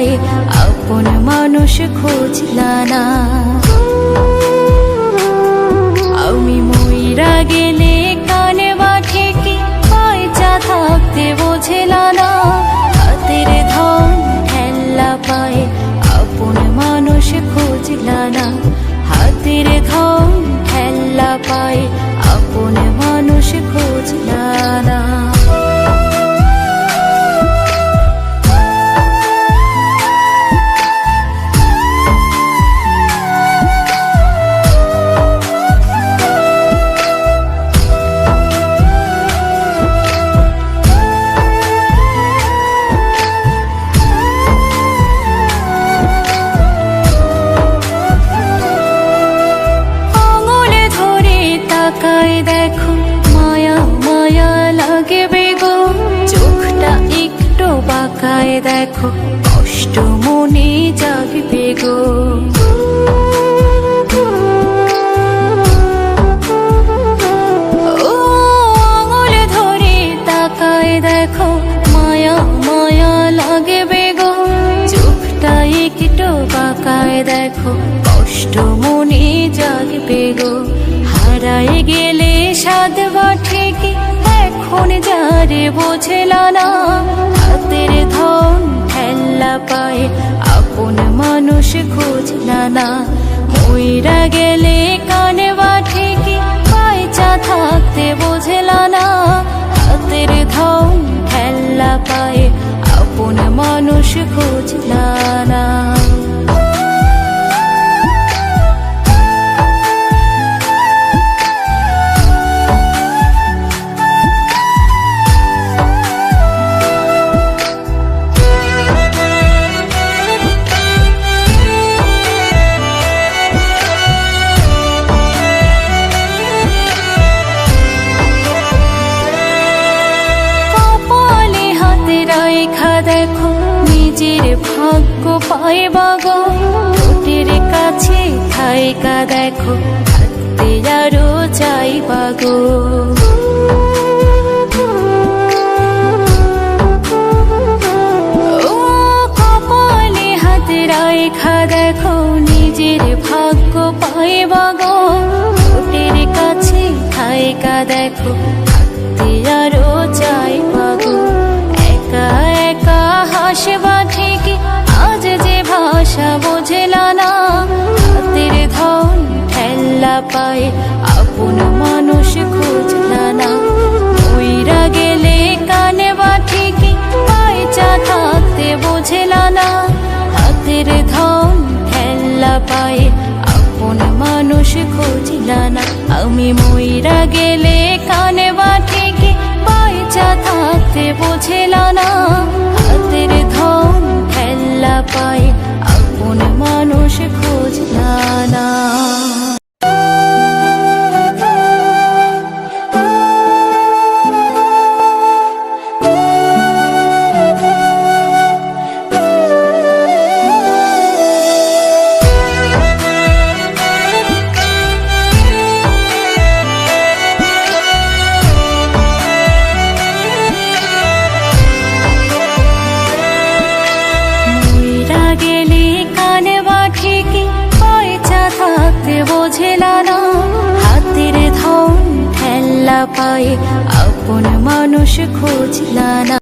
পায়ে আপন মানুষ খোঁজ না। আমি মইরা গেলে কানে পয়সা থাকতে পায়ে মানুষ না। লাগে বেগো চোখটা একটু বাঁকায় দেখো, কষ্ট মনে জাগবে গো দেখো, মায়া মায়া লাগে বেগো চোখটা একটু বাঁকায় দেখো, কষ্ট মনে জাগবে গো হারায় গেলে কি? এখন যারে বোঝেলা হাতের ধন ঠেলা পায়ে। আপন মানুষ খুঁজলা না, মইরা গেলে কানে বাঠে কি পয়সা থাকতে বোঝেলা না। হাতের ধন ঠেলা পায়ে, আপন মানুষ খুঁজলা না। পায় বাগো। ঠোঁটের কাছে খাইকা দেখো আরও চাই বাগো। হাতে রেখা দেখো, নিজের ভাগ্য বাগো। ঠোঁটের কাছে খাইকা দেখো পায়ে আপন মানুষ খুঁজলা না। উইরা গেলে কানে বা ঠিকই পয়সা থাকতে বোঝেলা না। হাতের ধন ঠেলা পায়ে আপন মানুষ খুঁজলা না। আমি মইরা গেলে কানে বা ঠিকই পয়সা থাকতে বোঝেলা না। পায়ে আপন মানুষ খুঁজলা না